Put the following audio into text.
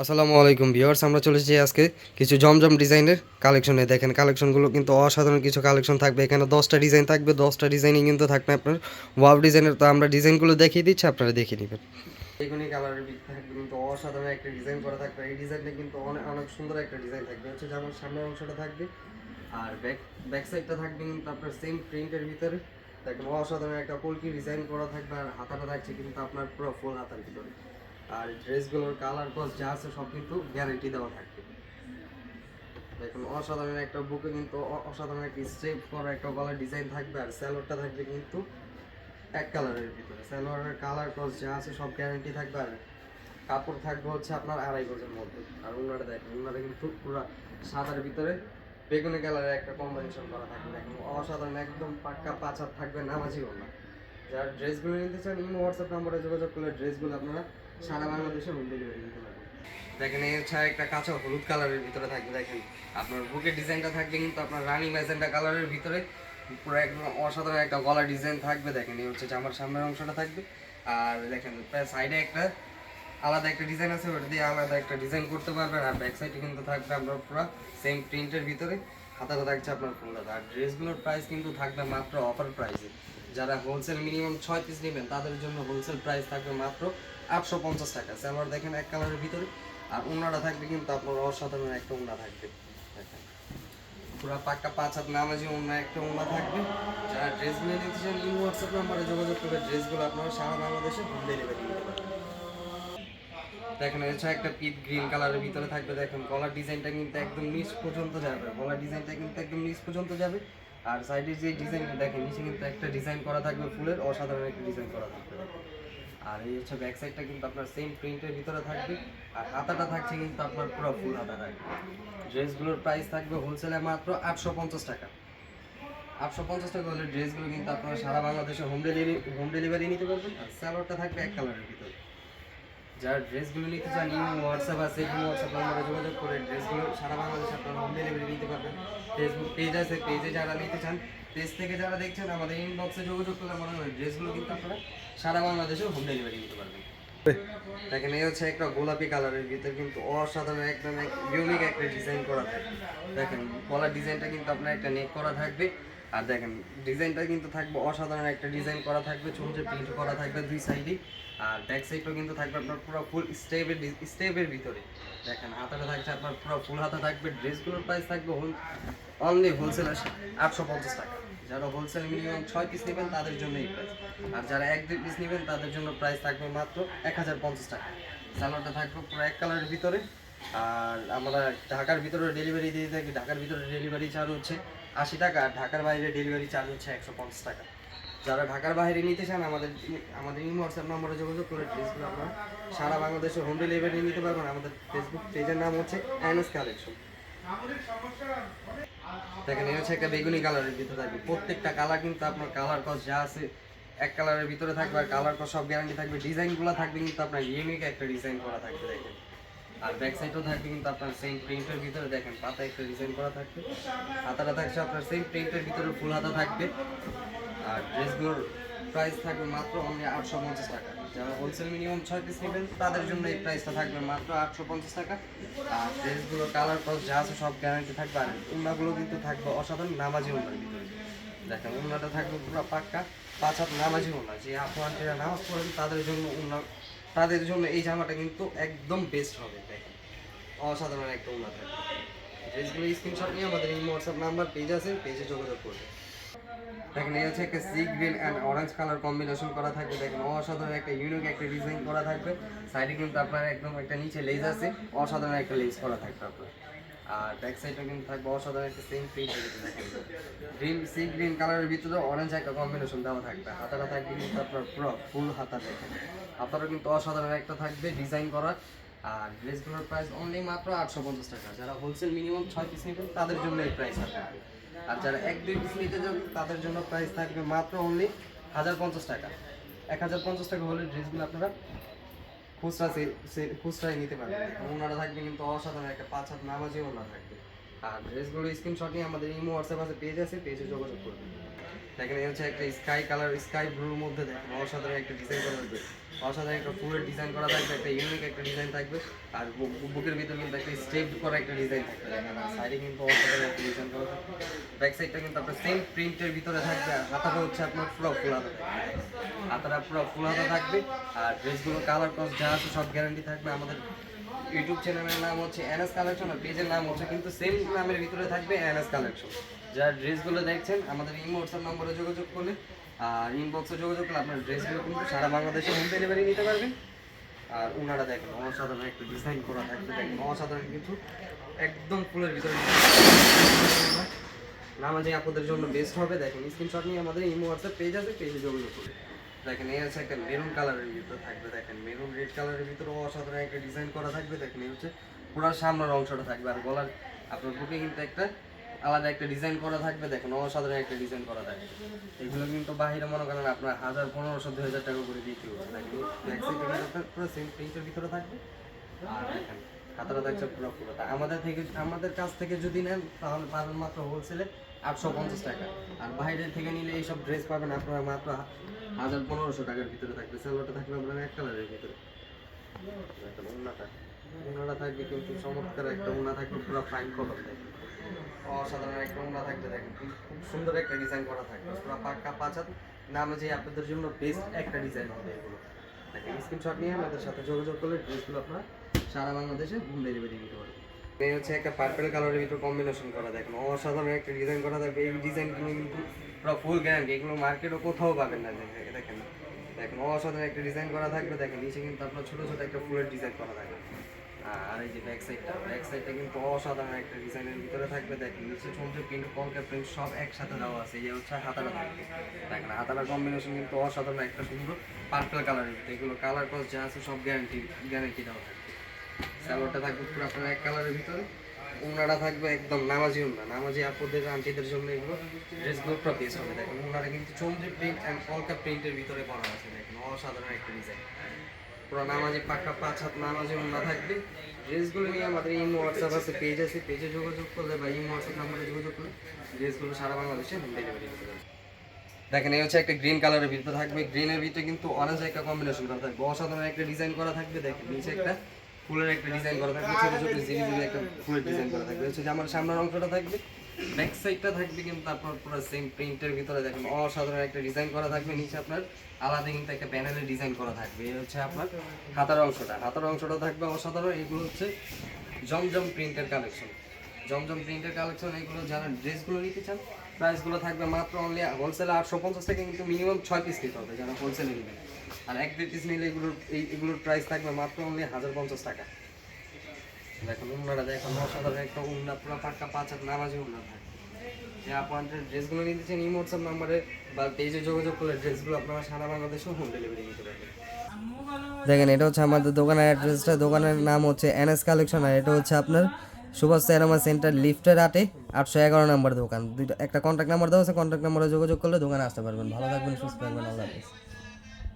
আসসালামু আলাইকুম ভিউয়ার্স, আমরা চলে এসেছি আজকে কিছু জমজম ডিজাইনের কালেকশনে দেখেন কালেকশনগুলো কিন্তু অসাধারণ কিছু কালেকশন থাকবে। এখানে দশটা ডিজাইন থাকবে, দশটা ডিজাইনই কিন্তু থাকবে আপনার। ওয়াও ডিজাইনের তো আমরা ডিজাইনগুলো দেখিয়ে দিচ্ছি, আপনারা দেখে নেবেন। বেগুনি কালারের থাকবে কিন্তু অসাধারণ একটা ডিজাইন করা থাকবে। এই ডিজাইনটা কিন্তু অনেক অনেক সুন্দর একটা ডিজাইন থাকবে। হচ্ছে যেমন সামনের অংশটা থাকবে, আর ব্যাক ব্যাক সাইডটা থাকবে কিন্তু আপনার সেম প্রিন্টের ভিতরে। দেখেন, অসাধারণ একটা কলকি ডিজাইন করা থাকবে, আর হাতাটা থাকছে কিন্তু আপনার পুরো ফুল হাতার ভিতরে। আর ড্রেসগুলোর কালার কস যা আছে সব কিন্তু গ্যারেন্টি দেওয়া থাকবে। দেখুন, অসাধারণ একটা বুকে কিন্তু অসাধারণ একটা স্টেপ করা একটা গলার ডিজাইন থাকবে আর স্যালোয়ারটা থাকবে কিন্তু এক কালারের ভিতরে। স্যালোয়ারের কালার কস যা আছে সব গ্যারেন্টি থাকবে আর কাপড় থাকবে হচ্ছে আপনার আড়াই গজের মধ্যে। আর ওনারা দেখেন ওনারা কিন্তু পুরো সাদার ভিতরে বেগুনি কালারের একটা কম্বিনেশন করা থাকবে। দেখুন, অসাধারণ একদম পাক্কা পাঁচ হাত থাকবে নামাজি ওনা যার ড্রেসগুলো নিতে চান, ইমো হোয়াটসঅ্যাপ নম্বরে যোগাযোগ করলে ড্রেসগুলো আপনারা সারা বাংলাদেশে হোম ডেলিভারি দিতে পারবেন দেখেন হচ্ছে একটা কাঁচা হলুদ কালারের ভিতরে থাকবে, দেখেন। আপনার বুকের ডিজাইনটা থাকবে, কিন্তু আপনার রানি ম্যাজেন্টা কালারের ভিতরে পুরো একদম অসাধারণ একটা গলা ডিজাইন থাকবে, দেখেন। এই হচ্ছে জামার সামনের অংশটা থাকবে। আর দেখেন সাইডে একটা আলাদা একটা ডিজাইন আছে, ওটা দিয়ে আলাদা একটা ডিজাইন করতে পারবেন। আর ব্যাক সাইডে কিন্তু থাকবে আপনার পুরো সেম প্রিন্টের ভিতরে। হাতাটা থাকছে আপনার ফুল আর ড্রেসগুলোর প্রাইস কিন্তু থাকবে মাত্র অফার প্রাইসে যারা হোলসেল মিনিমাম ছয় পিস নেবেন, তাদের জন্য হোলসেল প্রাইস থাকবে মাত্র আটশো পঞ্চাশ টাকা। স্যালোয়ার দেখেন এক কালারের ভিতরে। আর উন্নাটা থাকবে কিন্তু আপনার অসাধারণ একটা উন্না থাকবে। দেখেন। পুরো পাক্কা পাঁচ হাত নামাজি অন্য একটা ওনা থাকবে। যারা ড্রেসগুলো নিতে চান ইউ হোয়াটসঅ্যাপ নাম্বারে যোগাযোগ করবে ড্রেসগুলো আপনারা সারা বাংলাদেশে হোম ডেলিভারি পারবেন। দেখেন হচ্ছে একটা পিট গ্রিন কালারের ভিতরে থাকবে। দেখেন, গলার ডিজাইনটা কিন্তু একদম নিচ পর্যন্ত যাবে। গলার ডিজাইনটা কিন্তু একদম নিচ পর্যন্ত যাবে। আর সাইডে যে ডিজাইনটা দেখেন, নিচে কিন্তু একটা ডিজাইন করা থাকবে ফুলের। অসাধারণ একটা ডিজাইন করা থাকবে। আর এই হচ্ছে ব্যাক সাইডটা কিন্তু আপনার সেম প্রিন্টের ভিতরে থাকবে, আর হাতাটা থাকছে কিন্তু আপনার পুরো ফুল হাতা থাকবে ড্রেসগুলোর প্রাইস থাকবে হোলসেলে মাত্র আটশো পঞ্চাশ টাকা। আটশো পঞ্চাশ টাকা হলে ড্রেসগুলো কিন্তু আপনারা সারা বাংলাদেশে হোম ডেলিভারি হোম ডেলিভারি নিতে পারবেন, আর স্যালোয়ারটা থাকবে এক কালারের ভিতরে। যারা ড্রেসগুলো নিতে চান, ইমো, হোয়াটসঅ্যাপ আছে, ইমো, হোয়াটসঅ্যাপ নম্বরে যোগাযোগ করে ড্রেসগুলো সারা বাংলাদেশে আপনারা হোম ডেলিভারি নিতে পারবেন। ফেসবুক পেজ আছে পেজে যারা নিতে চান পেজ থেকে যারা দেখছেন, আমাদের ইনবক্সে যোগাযোগ করলে মনে হয় ড্রেসগুলো কিন্তু আপনারা সারা বাংলাদেশে হোম ডেলিভারি নিতে পারবেন। দেখেন, এই হচ্ছে একটা গোলাপি কালারের ভিতরে কিন্তু অসাধারণ একদম ইউনিক একটা ডিজাইন করা থাকে দেখেন, গলার ডিজাইনটা কিন্তু আপনার একটা নেক করা থাকবে। আর দেখেন, ডিজাইনটা কিন্তু থাকবে অসাধারণ। একটা ডিজাইন করা থাকবে, ছোট প্রিন্ট করা থাকবে দুই সাইডে আর ব্যাক সাইডটাও কিন্তু থাকবে আপনার পুরো ফুল স্টেপের স্টেপের ভিতরে। দেখেন, হাতাটা থাকছে আপনার পুরো ফুল হাতা থাকবে ড্রেসগুলোর প্রাইস থাকবে হোল অনলি হোলসেল আটশো পঞ্চাশ টাকা। যারা হোলসেল মিনিমাম ছয় পিস নেবেন, তাদের জন্য এই প্রাইস আর যারা এক, দুই পিস নেবেন, তাদের জন্য প্রাইস থাকবে মাত্র এক হাজার পঞ্চাশ টাকা। স্যালোয়ারটা থাকবে পুরো এক কালারের ভিতরে। আর আমরা ঢাকার ভিতরে ডেলিভারি দিয়ে থাকি। ঢাকার ভিতরে ডেলিভারি চার্জ হচ্ছে আশি টাকা, ঢাকার বাইরে ডেলিভারি চার্জ হচ্ছে একশো পঞ্চাশ টাকা। যারা ঢাকার বাইরে নিতে চান, আমাদের আমাদের ইমো হোয়াটসঅ্যাপ নম্বরে যোগাযোগ করে ড্রেসগুলো আপনারা সারা বাংলাদেশে হোম ডেলিভারি নিতে পারবেন। আমাদের ফেসবুক পেজের নাম হচ্ছে অ্যানস কালেকশন দেখেন, এই হচ্ছে একটা বেগুনি কালারের ভিতরে থাকবে। প্রত্যেকটা কালার কিন্তু আপনার কালার কস যা আছে, এক কালারের ভিতরে থাকবে আর কালার কস সব গ্যারান্টি থাকবে। ডিজাইনগুলো থাকবে কিন্তু আপনার ইউনিক একটা ডিজাইন করা থাকবে, দেখেন। আর ব্যাক সাইডও থাকবে কিন্তু আপনার সেম প্রিন্টের ভিতরে দেখেন, পাতা একটা ডিজাইন করা থাকবে। হাতাটা থাকছে আপনার সেম প্রিন্টের ভিতরে ফুল হাতা থাকবে। আর ড্রেসগুলোর প্রাইস থাকবে মাত্র অনলি আটশো পঞ্চাশ টাকা। যারা হোলসেল মিনিমাম ছয় পিস নেবেন, তাদের জন্য এই প্রাইসটা থাকবে মাত্র আটশো পঞ্চাশ টাকা। আর ড্রেসগুলোর কালার কস যা আছে সব গ্যারান্টি থাকবে। আর উন্নাগুলো কিন্তু থাকবে অসাধারণ নামাজি উন্নার ভিতরে। দেখেন, উন্নাটা থাকবে পুরো পাক্কা। পাঁচ হাত নামাজি উন্না যে আপনার যারা নামাজ পড়েন, তাদের জন্য তাদের জন্য এই জামাটা কিন্তু একদম বেস্ট হবে অসাধারণ একটা উন্না থাকবে। ড্রেসগুলো স্ক্রিনশট নিয়ে আমাদের এই হোয়াটসঅ্যাপ নাম্বার পেজ আছে পেজে যোগাযোগ করবে দেখেন, এই হচ্ছে একটা sea green and orange colour combination করা থাকবে। দেখেন, অসাধারণ একটা ইউনিক একটা ডিজাইন করা থাকবে। সাইডে কিন্তু আপনার একদম একটা নিচে লেজ আছে। অসাধারণ একটা লেজ করা থাকবে আপনার। আর ব্যাক সাইডে কিন্তু থাকবে অসাধারণ একটা same print green sea green কালারের ভিতরে অরেঞ্জ একটা কম্বিনেশন দেওয়া থাকবে। হাতাটা থাকবে কিন্তু আপনার পুরো ফুল হাতা দেখেন হাতাটা কিন্তু অসাধারণ একটা থাকবে ডিজাইন করা আর ড্রেসগুলোর প্রাইস অনলি মাত্র আটশো পঞ্চাশ টাকা। যারা হোলসেল মিনিমাম ছয় পিস নেবেন, তাদের জন্য এই প্রাইস থাকবে। আর যারা এক, দুই পিস নিতে যান তাদের জন্য প্রাইস থাকবে মাত্র অনলি হাজার পঞ্চাশ টাকা। এক হাজার পঞ্চাশ টাকা হলে ড্রেসগুলো আপনারা খুচরা খুচরায় নিতে পারবে। ওনারা থাকবে কিন্তু অসাধারণ একটা পাঁচ হাত নামাজে ওনারা থাকবে। আর ড্রেসগুলো স্ক্রিনশট নিয়ে আমাদের ইমো, হোয়াটসঅ্যাপ আছে পেজ আছে পেজে যোগাযোগ করবেন। দেখেন এই হচ্ছে একটা স্কাই কালার স্কাই ব্লুর মধ্যে দেখেন অসাধারণ একটা ডিজাইন করা থাকবে। অসাধারণ একটা ফুলের ডিজাইন করা থাকবে, একটা ইউনিক একটা ডিজাইন থাকবে, আর বুকের ভিতর কিন্তু একটা স্টেপ করা একটা ডিজাইন থাকবে। দেখেন সাইডে কিন্তু অসাধারণ একটা ডিজাইন করা থাকবে। ব্যাক সাইডটা কিন্তু আপনার সেম প্রিন্টের ভিতরে থাকবে, আর হাতাটা হচ্ছে আপনার পুরো ফুল হাতা। হাতাটা পুরো ফুল হাতা থাকবে, আর ড্রেসগুলো কালার ক্রস যা আছে সব গ্যারান্টি থাকবে আমাদের ইউটিউব চ্যানেলের নাম হচ্ছে এনএস কালেকশন আর পেজের নাম হচ্ছে কিন্তু সেম নামের ভিতরে থাকবে এনএস কালেকশন যার ড্রেসগুলো দেখছেন, আমাদের ইমো হোয়াটসঅ্যাপ নম্বরে যোগাযোগ করলে, আর ইনবক্সে যোগাযোগ করলে আপনার ড্রেসগুলো কিন্তু সারা বাংলাদেশে হোম ডেলিভারি নিতে পারবেন। আর ওনারা দেখেন, অসাধারণ একটু ডিজাইন করা থাকবে দেখেন অসাধারণ কিছু, একদম ফুলের ভিতরে। নামাজি আপনাদের জন্য বেস্ট হবে, দেখেন স্ক্রিনশট নিয়ে আমাদের ইমো হোয়াটসঅ্যাপ পেজ আছে পেজে যোগাযোগ করুন। দেখেন এই হচ্ছে একটা মেরুন কালারের ভিতরে থাকবে, দেখেন মেরুন রেড কালারের ভিতরে অসাধারণ একটা ডিজাইন করা থাকবে, দেখেন এই হচ্ছে পুরো সামনের অংশটা থাকবে। আর গলার আপনার বুকে কিন্তু একটা আলাদা একটা ডিজাইন করা থাকবে, দেখেন অসাধারণ একটা ডিজাইন করা থাকবে। এগুলো কিন্তু বাহিরে মনে করেন আপনার হাজার পনেরোশো দুই হাজার টাকা করে দিতে হবে। পুরো সেম প্রিন্টের ভিতরে থাকবে। আর দেখেন হাতাটা থাকছে পুরো পুরো আমাদের থেকে, আমাদের কাছ থেকে যদি নেন, তাহলে পাবেন মাত্র হোলসেলে আটশো পঞ্চাশ টাকা। আর বাইরে থেকে নিলে এইসব ড্রেস পাবেন আপনারা মাত্র হাজার পনেরোশো টাকার ভিতরে থাকবে। সালোয়ারটা থাকবে আপনার এক কালারের ভিতরে। দেখেন ওড়নাটা ওড়নাটা থাকবে কিন্তু চমৎকার একটা ওড়না থাকবে, পুরো ফাইন কলম থাকবে। অসাধারণ একটা ওড়না থাকবে, দেখেন খুব সুন্দর একটা ডিজাইন করা থাকবে। পুরো পাক্কা পাঁচাত নামে যে আপনাদের জন্য বেস্ট একটা ডিজাইন হবে এগুলো। দেখেন স্ক্রিনশট নিয়ে আমাদের সাথে যোগাযোগ করলে ড্রেসগুলো আপনারা সারা বাংলাদেশে হোম ডেলিভারি দিতে পারবেন। এই হচ্ছে একটা পার্পেল কালারের ভিতর কম্বিনেশন করা, দেখেন। অসাধারণ একটা ডিজাইন করা থাকবে। এই ডিজাইনগুলো কিন্তু পুরো ফুল গ্যারান্টি এগুলো মার্কেটও কোথাও পাবেন না দেখেন। দেখেন, অসাধারণ একটা ডিজাইন করা থাকবে। দেখেন, নিচে কিন্তু আপনার ছোট ছোট একটা ফুলের ডিজাইন করা থাকবে। আর এই যে ব্যাক সাইডটা ব্যাক সাইডটা কিন্তু অসাধারণ একটা ডিজাইনের ভিতরে থাকবে। দেখেন, নিচে সমুদ্র প্রিন্ট কলকা প্রিন্ট সব একসাথে দেওয়া আছে। এই হচ্ছে হাতাটা থাকবে দেখেন হাতাটার কম্বিনেশন কিন্তু অসাধারণ একটা সুন্দর পার্পল কালারের এগুলো কালার কস যা আছে সব গ্যারান্টি গ্যারান্টি দেওয়া থাকবে। স্যালোয়ারটা থাকবে পুরো আপনার এক কালারের ভিতরে। উনারা থাকবে একদম নামাজি উন্না নামাজি আপুদের, আন্টিদের জন্য এগুলো ড্রেসগুলো পুরো হবে দেখেন, উনারা কিন্তু চন্দ্রী প্রিন্ট অ্যান্ড কলকা প্রিন্টের ভিতরে করা আছে। দেখেন, অসাধারণ একটা ডিজাইন পুরো নামাজি পাক্কা পাঁচ হাত নামাজি উন্না থাকবে। ড্রেসগুলো নিয়ে আমাদের ইমো হোয়াটসঅ্যাপ আছে পেজ আছে। পেজে যোগাযোগ করলে বা ইমো হোয়াটসঅ্যাপ নাম্বারে যোগাযোগ করলে ড্রেসগুলো সারা বাংলাদেশে হোম ডেলিভারি পারবে দেখেন, এই হচ্ছে একটা গ্রিন কালারের ভিতরে থাকবে। গ্রিনের ভিতরে কিন্তু অরেঞ্জ একটা কম্বিনেশন করা থাকবে। অসাধারণ একটা ডিজাইন করা থাকবে। দেখেন, নিচে একটা ফুলের একটা ডিজাইন করা থাকবে, ছোট ছোট জিরি একটা ফুলের ডিজাইন করা থাকবে। হচ্ছে যে আমার সামনের অংশটা থাকবে ব্যাক সাইডটা থাকবে কিন্তু আপনার পুরো সেম প্রিন্টের ভিতরে দেখেন, অসাধারণ একটা ডিজাইন করা থাকবে নিচে আপনার, আলাদা কিন্তু একটা প্যানেলের ডিজাইন করা থাকবে। এই হচ্ছে আপনার হাতার অংশটা। হাতার অংশটা থাকবে অসাধারণ, এগুলো হচ্ছে জমজম প্রিন্টের কালেকশন জমজম প্রিন্টের কালেকশন এগুলো যারা ড্রেসগুলো নিতে চান প্রাইসগুলো থাকবে মাত্র অনলি হোলসেলে আটশো পঞ্চাশ থেকে কিন্তু মিনিমাম ছয় পিস নিতে হবে যারা হোলসেলে নেবেন। আর এক দুই পিস নিলে এগুলোর, এই, এগুলোর প্রাইস থাকবে মাত্র অনলি হাজার পঞ্চাশ টাকা। দেখুন, উন্নাটা দেখুন অসাধারণ একটা উন্না, পুরো পাক্কা পাঁচ হাত নামাজি উন্না থাকে যে আপনাদের ড্রেসগুলো নিতে চান ইমো হোয়াটসঅ্যাপ নাম্বারে বা পেজে যোগাযোগ করলে ড্রেসগুলো আপনারা সারা বাংলাদেশে হোম ডেলিভারি নিতে পারবেন। দেখেন, এটা হচ্ছে আমাদের দোকানের অ্যাড্রেসটা দোকানের নাম হচ্ছে এনএস কালেকশন আর এটা হচ্ছে আপনার সুভাষ সেরামা সেন্টার লিফটের আটে আটশো এগারো নম্বর দোকান। দুইটা একটা কন্ট্যাক্ট নাম্বার দেওয়া আছে কন্ট্যাক্ট নাম্বারে যোগাযোগ করলে দোকানে আসতে পারবেন। ভালো থাকবেন, সুস্থ থাকবেন, আল্লাহ হাফিজ।